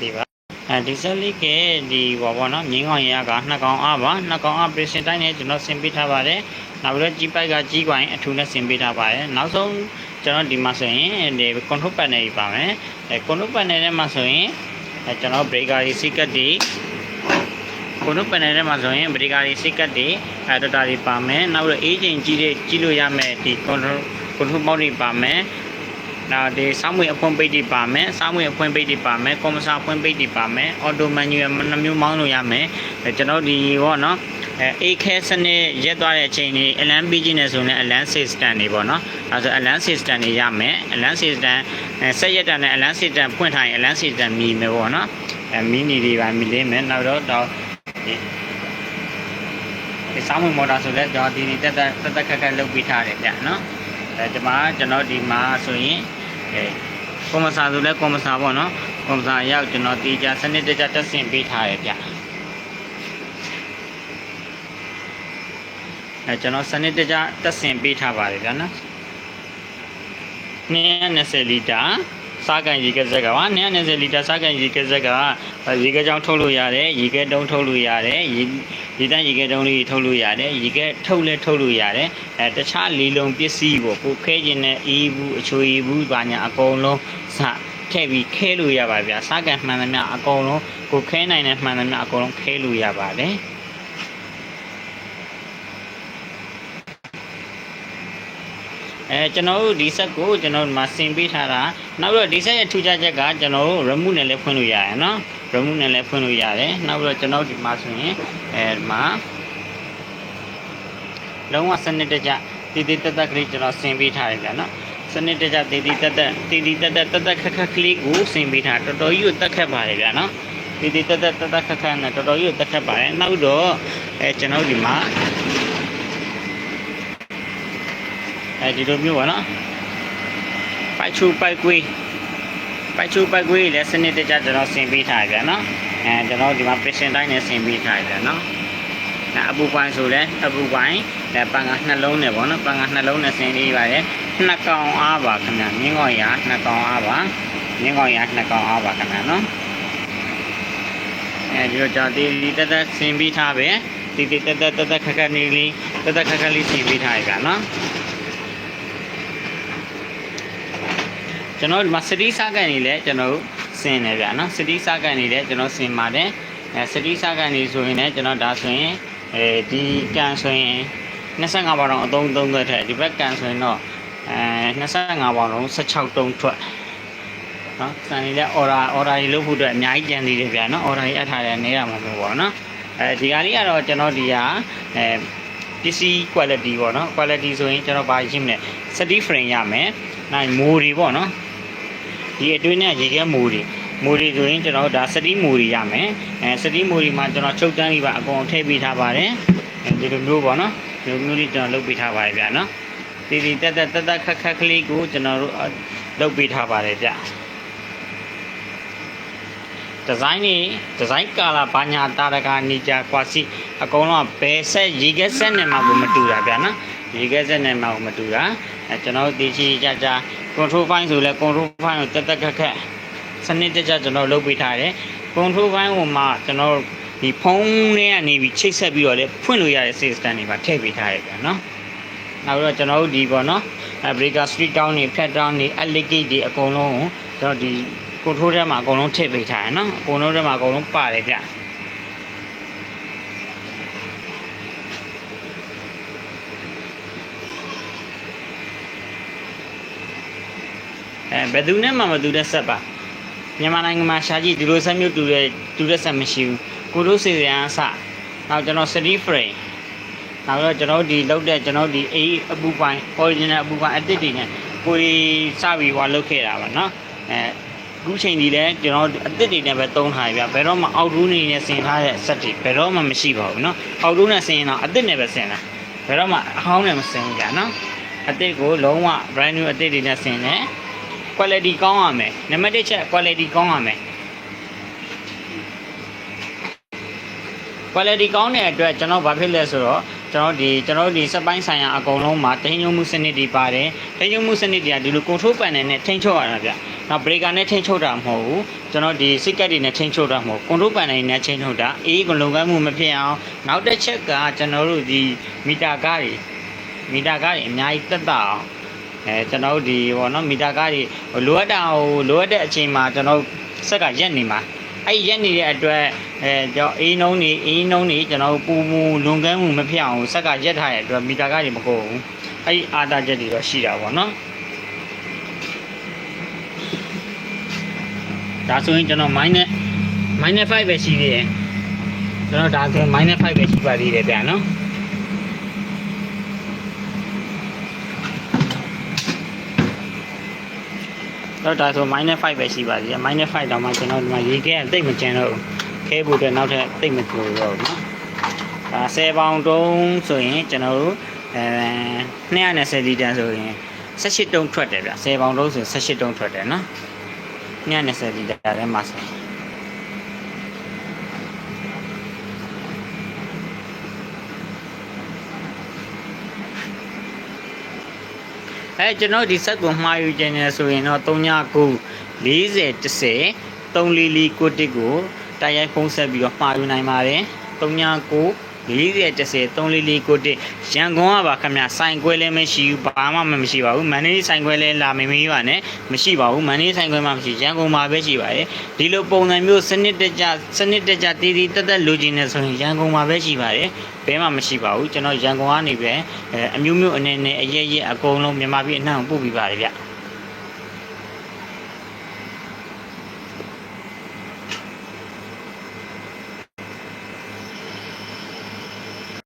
ဒီပါအဲဒီဆက်လေးကဒီဘောပေါ့နော်မြင်းကောင်ရကနှစ်ကောင်အားပါနှစ်ကောင်အားပရရှင်တိုင်းနဲ့ကျွန်တော်ဆင်ပေးထားပါတယ်နောက်ပြီးတော့ကြီးပိုက်ကကြီးကွိုင်းအထူးနဲ့ဆင်ပေးထားပါတယ်နောက်ဆုံးကျွန်တော်ဒီမှာဆိုရင်ဒီ control panel ကြီးပါမယ်အဲ control panel ထဲမှာဆိုရင်အဲကျွန်တော် breaker ကြီး secret တွေ control panel ထဲမှာဆိုရင် breaker ကြီး secret တွေအဲ data တွေပါမယ်နောက်ပြီးတော့ agent ကြီးတွေကြီးလို့ရမယ်ဒီ control control mode တွေပါမယ် နောက်ဒီစောင်းမွေအဖွင့်ပိတ်တွေပါမယ်စောင်းမွေအဖွင့်ပိတ်တွေပါမယ်ကွန်မဆာအဖွင့်ပိတ်တွေပါမယ်အော်တိုမန်နျူနှမျိုးမောင်းလို့ရမယ်အဲကျွန်တော်ဒီပေါ့နော်အဲအေးခဲစနစ်ရက်သွားတဲ့အချိန်นี้အလန်ပြီးခြင်းနဲ့ဆိုရင်အလန် system တွေပေါ့နော်အဲဆိုအလန် system တွေရမယ်အလန် system အဲဆက်ရက်တာနဲ့အလန် system ဖွင့်ထားရင်အလန် system မြည်မယ်ပေါ့နော်အဲမီနီတွေပါမြည်လိမ့်မယ်နောက်တော့တော့ဒီဒီစောင်းမွေမော်တာဆိုလဲတော့ဒီဒီတက်တက်တက်တက်ခက်ခက်လုပ်ပြီးထားတယ်ဗျနော်အဲဒီမှာကျွန်တော်ဒီမှာဆိုရင် အဲကွန်မဆာဆိုလဲကွန်မဆာပေါ့နော်ကွန်မဆာရောက်ကျွန်တော်တီးကြစနစ်တကျတက်ဆင်ပေးထားရဗျအဲကျွန်တော်စနစ်တကျတက်ဆင်ပေးထားပါတယ်ဗျာနော်220လီတာ စားကန်ရေကဲဆက်ကပါ220လီတာစားကန်ရေကဲဆက်ကရေကဲကြောင်းထုတ်လို့ရတယ်ရေကဲတုံးထုတ်လို့ရတယ်ရေဒီတန်းရေကဲတုံးလေးထုတ်လို့ရတယ်ရေကဲထုတ်လဲထုတ်လို့ရတယ်အဲတခြားလီလုံးပစ္စည်းကိုကိုခဲခြင်းနဲ့အေးဘူးအချိုရည်ဘူးဘာညာအကုန်လုံးစထည့်ပြီးခဲလို့ရပါဗျာစားကန်မှန်သမျှအကုန်လုံးကိုခဲနိုင်တဲ့မှန်သမျှအကုန်လုံးခဲလို့ရပါတယ် အဲကျွန်တော်တို့ဒီဆက်ကိုကျွန်တော်တို့မှာဆင်ပေးထားတာနောက်ပြီးတော့ဒီဆက်ရဲ့ထူးခြားချက်ကကျွန်တော်တို့ remove နဲ့လည်းဖွင့်လို့ရတယ်နော် remove နဲ့လည်းဖွင့်လို့ရတယ်နောက်ပြီးတော့ကျွန်တော်တို့ဒီမှာဆိုရင်အဲဒီမှာလုံးဝစနစ်တကျတည်တည်တက်တက်ကလေးကျွန်တော်ဆင်ပေးထားတယ်ဗျာနော်စနစ်တကျတည်တည်တက်တက်တည်တည်တက်တက်တက်တက်ခက်ခက်ကလေးကိုဆင်ပေးထားတော်တော်ကြီးကိုတက်ခက်ပါတယ်ဗျာနော်တည်တည်တက်တက်တက်တက်ခက်ခက်နဲ့တော်တော်ကြီးကိုတက်ခက်ပါတယ်နောက်တော့အဲကျွန်တော်တို့ဒီမှာ အဲဒီလိုမျိုးပါနော်ပိုက်ချူပိုက်ကွေးပိုက်ချူပိုက်ကွေးလည်းစနစ်တကျကျွန်တော်ဆင်ပေးထားကြနော်အဲကျွန်တော်ဒီမှာ patient တိုင်းနဲ့ဆင်ပေးထားကြနော်အဲအပူပိုင်းဆိုလဲအပူပိုင်းအဲပန်ကနှလုံးနဲ့ပေါ့နော်ပန်ကနှလုံးနဲ့ဆင်ပေးပါတယ်နှစ်ကောင်အားပါခင်ဗျမြင်းကောင်ရာနှစ်ကောင်အားပါမြင်းကောင်ရာနှစ်ကောင်အားပါခင်ဗျနော်အဲဒီတော့ကြာတီတီတက်တက်ဆင်ပေးထားပဲတီတီတက်တက်တက်တက်ခက်ခက်နေလေးတက်တက်ခက်ခက်လေးဆင်ပေးထားကြနော် ကျွန်တော်ဒီမှာစတိစားကန်နေလဲကျွန်တော်စင်နေဗျာနော်စတိစားကန်နေလဲကျွန်တော်စင်ပါတယ်အဲစတိစားကန်နေဆိုရင်လည်းကျွန်တော်ဒါဆိုရင်အဲဒီကန်ဆိုရင်25ပေါင်တော့အသုံးသုံးသက်ထက်ဒီဘက်ကန်ဆိုရင်တော့အဲ25ပေါင်တော့16တုံးထွက်နော်စံနေတဲ့ order order ကြီးလုပ်ဖို့အတွက်အများကြီးကြံသေးတယ်ဗျာနော် order ကြီးအပ်ထားတဲ့နေရာမှာမျိုးပေါ့နော်အဲဒီကလေးကတော့ကျွန်တော်ဒီဟာအဲပစ္စည်း quality ပေါ့နော် quality ဆိုရင်ကျွန်တော်ဘာရှင်းမလဲစတိ frame ရမယ်နိုင်မိုးတွေပေါ့နော် ဒီအတွင်းနဲ့ရေခဲမူတွေမူတွေဆိုရင်ကျွန်တော်ဒါစတိမူတွေရမယ်အဲစတိမူတွေမှာကျွန်တော်ချုပ်တန်းလေးပါအကုန်ထည့်ပေးထားပါတယ်အဲဒီလိုမျိုးပေါ့နော်ဒီလိုမျိုးလေးကျွန်တော်လုပ်ပေးထားပါတယ်ဗျာနော်ဒီဒီတက်တက်တက်တက်ခက်ခက်ကလေးကိုကျွန်တော်တို့လုပ်ပေးထားပါတယ်ဗျဒီဇိုင်းနေဒီဇိုင်းကာလာဘာညာတာရကနေကြကွာစီအကုန်လုံးဘယ်ဆက်ရေခဲဆက်နဲ့မှကိုမတူတာဗျာနော်ရေခဲဆက်နဲ့မှကိုမတူတာအဲကျွန်တော်တို့ဒီချီကြကြ control file ဆိုလဲ control file ကိုတက်တက်ခက်ခက်စနစ်တကျကျွန်တော်လုပ်ပေးထားတယ် control file ကိုမှကျွန်တော်ဒီဖုန်းထဲကနေပြီးချိတ်ဆက်ပြီးတော့လဲဖွင့်လို့ရတဲ့ system တွေပါထည့်ပေးထားရပြန်နော်နောက်ပြီးတော့ကျွန်တော်တို့ဒီပေါ့နော်အဲ breaker street down တွေ flat down တွေ allocate တွေအကုန်လုံးကိုကျွန်တော်ဒီ control ထဲမှာအကုန်လုံးထည့်ပေးထားရနော်အကုန်လုံးထဲမှာအကုန်လုံးပါတယ်ဗျ ဘယ်သူနဲ့မှမတူတဲ့ဆက်ပါမြန်မာနိုင်ငံမှာရှားကြည့်ဒီလိုဆက်မျိုးတူတဲ့တူတဲ့ဆက်မရှိဘူးကိုတို့စီစဉ်အစနောက်ကျွန်တော် city frame နောက်တော့ကျွန်တော်ဒီလောက်တဲ့ကျွန်တော်ဒီအေးအပူပိုင်း original အပူပိုင်းအစ်စ်တွေနဲ့ကိုယ်စပြီးဟွာလုတ်ခဲ့တာပါနော်အဲအခုချိန်ဒီလဲကျွန်တော်အစ်စ်တွေနဲ့ပဲသုံးထားရပြဘယ်တော့မှအောက်ရူးနေနဲ့ဆင်ထားတဲ့ set တွေဘယ်တော့မှမရှိပါဘူးနော်အောက်ရူးနဲ့ဆင်ရင်တော့အစ်စ်နဲ့ပဲဆင်တာဘယ်တော့မှအဟောင်းနဲ့မဆင်ဘူးကြာနော်အစ်စ်ကိုလုံးဝ brand new အစ်စ်တွေနဲ့ဆင်တယ် quality ကောင်းရမယ်နံပါတ်1ချက် quality ကောင်းရမယ် quality ကောင်းတဲ့အတွက်ကျွန်တော်ဘာဖြစ်လဲဆိုတော့ကျွန်တော်ဒီကျွန်တော်ဒီစက်ပိုင်းဆိုင်ရာအကုန်လုံးမှာထိန်းချုပ်မှုစနစ်တွေပါတယ်ထိန်းချုပ်မှုစနစ်တွေကဒီလို control panel နဲ့ထိန်းချုပ်ရတာဗျနောက် breaker နဲ့ထိန်းချုပ်တာမဟုတ်ဘူးကျွန်တော်ဒီစိတ်ကက်တွေနဲ့ထိန်းချုပ်တာမဟုတ် control panel နဲ့ထိန်းချုပ်တာအေးကလုံကန်းမှုမဖြစ်အောင်နောက်တစ်ချက်ကကျွန်တော်တို့ဒီမီတာကားတွေမီတာကားတွေအများကြီးတက်တာအောင် အဲကျွန်တော်တို့ဒီဘောနော်မီတာကားတွေလိုအပ်တာဟိုလိုအပ်တဲ့အချိန်မှာကျွန်တော်စက်ကရက်နေမှာအဲ့ရက်နေတဲ့အတွက်အဲကျွန်တော်အေးနှုံးနေအေးနှုံးနေကျွန်တော်ပူပူလွန်ကန်းမှုမဖြစ်အောင်စက်ကရက်ထားရတဲ့အတွက်မီတာကားတွေမကုန်ဘူးအဲ့ဒီအာသာချက်တွေတော့ရှိတာပေါ့နော်ဒါဆိုရင်ကျွန်တော် minus minus 5ပဲရှိသေးတယ်ကျွန်တော်ဒါဆိုရင် minus 5ပဲရှိပါသေးတယ်ဗျာနော် တော့ဒါဆို minus 5ပဲရှိပါသေးတယ် minus 5တောင်မှကျွန်တော်ဒီမှာရေးခဲ့တိတ်မကျန်တော့ဘူးခဲဖို့အတွက်နောက်ထပ်တိတ်မကြိုတော့ဘူးနော်ဒါ10ပေါင်တုံးဆိုရင်ကျွန်တော်တို့အဲ220လီတာဆိုရင်18တုံးထွက်တယ်ဗျ10ပေါင်တုံးဆိုရင်18တုံးထွက်တယ်နော်220လီတာထဲမှာဆို အဲကျွန်တော်ဒီဆက်ကိုမှားယူခြင်းနဲ့ဆိုရင်တော့39 40 10 344ကိုတစ်ကိုတိုက်ရိုက်ဖုံးဆက်ပြီးတော့မှားယူနိုင်ပါတယ်39 40 10 344ကိုတစ်ရန်ကုန်ကပါခင်ဗျဆိုင်ခွဲလည်းမရှိဘူးဘာမှမရှိပါဘူးမန္တလေးဆိုင်ခွဲလည်းလာမမေးပါနဲ့မရှိပါဘူးမန္တလေးဆိုင်ခွဲမှမရှိရန်ကုန်မှာပဲရှိပါတယ်ဒီလိုပုံစံမျိုးစနစ်တကျစနစ်တကျတည်တည်တက်တက်လိုချင်နေဆိုရင်ရန်ကုန်မှာပဲရှိပါတယ်ဘဲမှမရှိပါဘူးကျွန်တော်ရန်ကုန်ကနေပဲအဲအမျိုးမျိုးအနေနဲ့အရဲရဲအကုန်လုံးမြန်မာပြည်အနှံ့ကိုပို့ပြီးပါတယ်ဗျ